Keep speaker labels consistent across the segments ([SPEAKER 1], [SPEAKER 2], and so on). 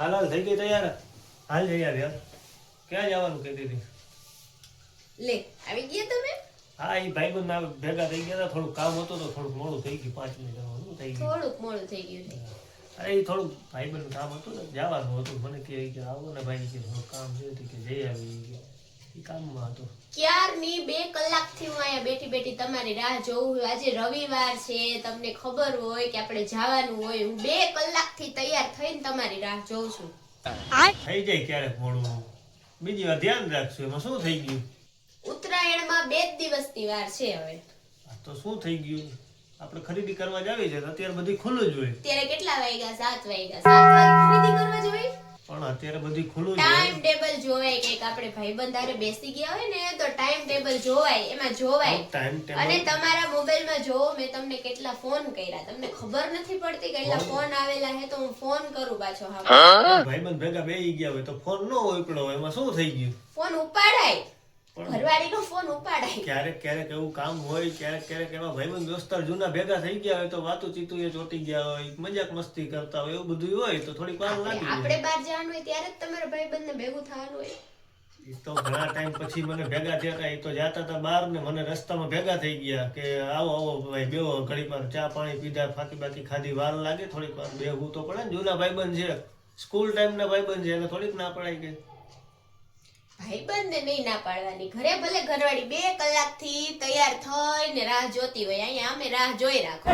[SPEAKER 1] હાલ હાલ થઈ ગઈ તૈયાર? હાલ તૈયાર યાર ક્યાં જવાનું કહેતી હતી
[SPEAKER 2] લે આવી ગયા તમે?
[SPEAKER 1] હા એ ભાઈબંધ ના ભેગા થઈ ગયા હતા થોડું કામ હતું તો થોડુંક મોડું થઈ ગયું પાંચ મિનિટ શું થઈ ગયું.
[SPEAKER 2] થોડુંક મોડું થઈ ગયું
[SPEAKER 1] અરે એ થોડુંક ભાઈબંધ કામ હતું ને જવાનું હતું. મને કહે કે આવો ને ભાઈ કે થોડું કામ છે કે જઈ આવી ગયા એ કામમાં હતું.
[SPEAKER 2] ક્યારની બે બેઠી તમારી રાહ જોઉં આજે રવિવાર છે તમને ખબર હોય કે આપણે જવાનું હોય. હું બે કલાકથી તૈયાર થઈને તમારી રાહ જોઉં છું.
[SPEAKER 1] થઈ જાય ક્યારેક મોડું. બીજી વાર ધ્યાન રાખશું એમાં શું થઈ ગયું?
[SPEAKER 2] ઉત્તરાયણમાં બે જ દિવસની વાર છે હવે.
[SPEAKER 1] તો શું થઈ ગયું? આપણે ખરીદી કરવા જાવી છે અત્યારે બધી ખુલ્લું જ હોય.
[SPEAKER 2] અત્યારે કેટલા વાગ્યા? સાત વાગ્યા. સાત વાગે
[SPEAKER 1] અત્યારે બધી ખુલ્લું જ
[SPEAKER 2] ટાઈમ ટેબલ જોવાય કે આપણે ભાઈબંધ આરે બેસી ગયા હોય ને તો ટાઈમ ટેબલ જોવાય. એમાં જોવાય.
[SPEAKER 1] ટાઈમ
[SPEAKER 2] અને
[SPEAKER 1] ટેબલ
[SPEAKER 2] તમારા મોબાઈલમાં જોવો મેં તમને કેટલા ફોન કર્યા. તમને ખબર નથી પડતી કેટલા ફોન આવેલા હે તો હું ફોન કરું પાછો હા?
[SPEAKER 1] ભાઈબંધ ભેગા બેસી ગયા હોય તો ફોન નો ઉપડો એમાં શું થઈ ગયું?
[SPEAKER 2] ફોન ઉપાડાય. ઘરવાળીનો ફોન ઉપાડાય.
[SPEAKER 1] ક્યારેક ક્યારેક એવું કામ હોય ક્યારેક ક્યારેક એમાં ભાઈબંધ દોસ્તાર જૂના ભેગા થઈ ગયા હોય તો વાતું ચીતું એ ચોટી ગયા હોય મજાક મસ્તી કરતા હોય એવું બધું હોય તો થોડીક વાર લાગે
[SPEAKER 2] આપણે બહાર જવાનું હોય ત્યારે જ તમારા ભાઈબંધને ભેગું થવાનું હોય.
[SPEAKER 1] એ તો ઘણા ટાઈમ પછી મને ભેગા થયા હતા એ તો જાતા હતા બહાર ને મને રસ્તામાં ભેગા થઈ ગયા કે આવો આવો ભાઈ બેહો ઘડીક વાર ચા પાણી પીધા ફાકી બાકી ખાધી વાર લાગે થોડીક વાર બેહવું તો પડે ને જૂના ભાઈબંધ છે સ્કૂલ ટાઈમ ના ભાઈબંધ છે એને થોડીક ના પડાય કે
[SPEAKER 2] ભાઈબંધને નહીં ના પાડવાની. ઘરે ભલે ઘરવાળી બે કલાકથી તૈયાર થઈને રાહ જોતી હોય અહીંયા અમે રાહ જોઈ રાખો.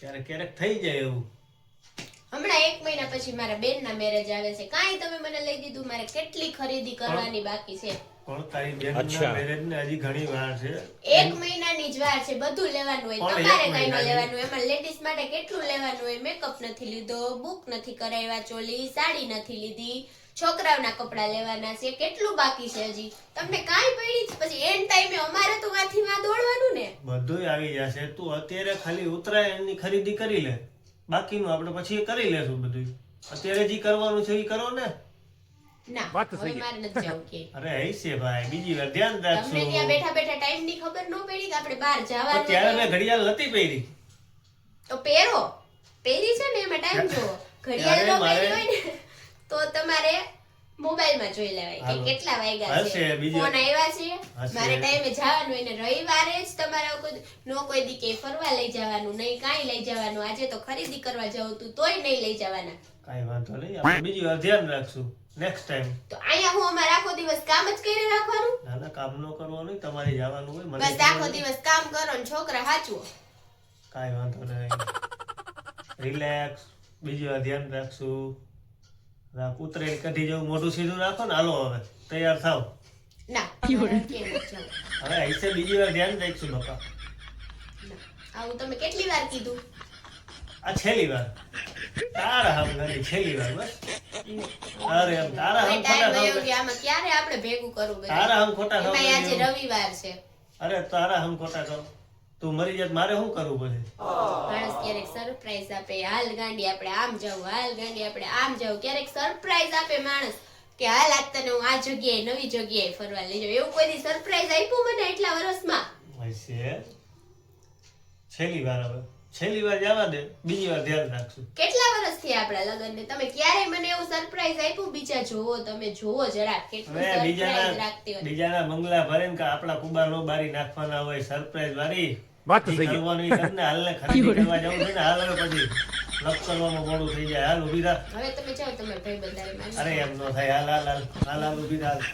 [SPEAKER 1] ક્યારેક ક્યારેક થઈ જાય એવું.
[SPEAKER 2] હમણાં એક મહિના પછી મારા બેનના મેરેજ આવે છે. કાંઈ તમે મને લઈ દીધું મારે કેટલી ખરીદી કરવાની બાકી છે?
[SPEAKER 1] પણ તારી બેનના મેરેજ ને હજી ઘણી વાર છે.
[SPEAKER 2] એક મહિનાની જ વાર છે બધું લેવાનું હોય. તમારે કઈ ન લેવાનું એમાં લેડીઝ માટે કેટલું લેવાનું હોય? મેકઅપ નથી લીધો બુક નથી કરાવ્યા ચોલી સાડી નથી લીધી છોકરાઓના કપડા લેવાના છે. કેટલું બાકી છે હજી? તમને કાઈ પડી પછી એન્ડ ટાઈમે અમારે તો માંથી માં દોડવાનું ને.
[SPEAKER 1] બધુંય આવી જશે. તું અત્યારે ખાલી ઉત્તરાયણની ખરીદી કરી લે. બાકીનું આપણે પછી કરી લેશું બધું અત્યારે જે કરવાનું છે એ કરો ને.
[SPEAKER 2] ના હવે મારે નથી જવું કે.
[SPEAKER 1] અરે હઈશે ભાઈ બીજી વાર ધ્યાન
[SPEAKER 2] તમને ત્યાં બેઠા બેઠા ટાઈમની ખબર ન પડી કે આપણે બહાર જવાનું
[SPEAKER 1] ત્યારે મેં ઘડિયાળ નથી પહેરી.
[SPEAKER 2] તો પહેરો. પહેરી છે ને એમાં ટાઈમ જો ઘડિયાળ ન પહેરી હોય ને તો તમારે મોબાઈલમાં જોઈ લેવાય કે કેટલા વાગ્યા છે. ફોન આવ્યા છે. મારે ટાઈમે જવાનું હોય ને રવિવારે જ તમારે કોઈ નો કોઈ દી કે ફરવા લઈ જવાનું નહીં કાંઈ લઈ જવાનું. આજે તો ખરીદી કરવા જવું તું તોય નહીં લઈ જવાના.
[SPEAKER 1] કાંઈ વાંધો નહીં. આપણે બીજી વાર ધ્યાન રાખશું. નેક્સ્ટ ટાઈમ
[SPEAKER 2] તો અહીંયા હું અમારે આખો દિવસ કામ જ કરી રાખવાનું?
[SPEAKER 1] ના ના કામ નો કરવાનું તમારે જવાનું હોય મને
[SPEAKER 2] બસ આખો દિવસ કામ કરો ને છોકરા હાચવો.
[SPEAKER 1] કાઈ વાંધો નહીં. રિલેક્સ બીજી વાર ધ્યાન રાખશું રાખ ઉતરેલ કઢી જવું મોઢું સીધું રાખો ને હાલો હવે તૈયાર થાવ.
[SPEAKER 2] ના?
[SPEAKER 1] હવે ऐसे બીજી વાર ધ્યાન રાખશું બાપા.
[SPEAKER 2] આવું તમે કેટલી વાર કીધું?
[SPEAKER 1] આ છેલ્લી વાર. તારા હમ નથી છેલ્લી વાર બસ. અરે તારા હમ ખોટા
[SPEAKER 2] વયો
[SPEAKER 1] થાવ
[SPEAKER 2] ગયો આમાં ક્યારે આપણે ભેગું કરવું
[SPEAKER 1] તારા હમ ખોટા
[SPEAKER 2] આજે રવિવાર છે.
[SPEAKER 1] અરે તારા હમ ખોટા થાવ. તું મરી જાત મારે શું કરવું પડે?
[SPEAKER 2] માણસ ક્યારેક સરપ્રાઈઝ આપે. હાલ ગાંડી આપણે આમ જાવ હાલ ગાંડી આપણે આમ જાવ. ક્યારેક સરપ્રાઈઝ આપે માણસ કે હાલ આજ તને હું આ જગ્યાએ નવી જગ્યાએ ફરવા લઈ જાઉં. એવું કોઈ દી સરપ્રાઈઝ આપ્યું મને એટલા વર્ષમાં?
[SPEAKER 1] હશે. છેલ્લી વાર હવે. છેલ્લી વાર જવા દે બીજી વાર ધ્યાન રાખશું
[SPEAKER 2] કેટલા વર્ષ થયા લગન ને તમે ક્યારે મને એવું સરપ્રાઈઝ આપ્યું? બીજા જોવો તમે જોવો જરા કેટલું સરપ્રાઈઝ રાખતી હોય.
[SPEAKER 1] બીજાના બંગલા ભરે ને કે આપણા કુબા નો બારી નાખવાના હોય સરપ્રાઈઝ વાળી
[SPEAKER 3] વાત થઈ
[SPEAKER 1] ગઈ.
[SPEAKER 3] સહી.
[SPEAKER 1] કરવાનું હાલ ને ખરીદી કરવા જવું છે ને હાલ હવે પછી લપ કરવામાં મોડું થઈ જાય. હાલ ઊભી રાખ.
[SPEAKER 2] હવે તમે જાઓ તમે ભાઈ બંધાઈ
[SPEAKER 1] અરે એમ નો થાય. હાલ હાલ હાલ. હાલ ઊભી રાખ.